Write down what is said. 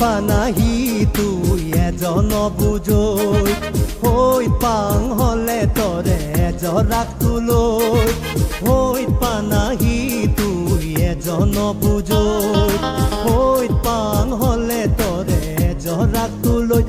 পানাহি তুই এজন বুজ হৈ পাং হলে তৰে এজৰাক তোলৈ। হৈ পানাহি তুই এজন বুজ হৈ পাং হলে তৰে এজৰাক তোলৈ।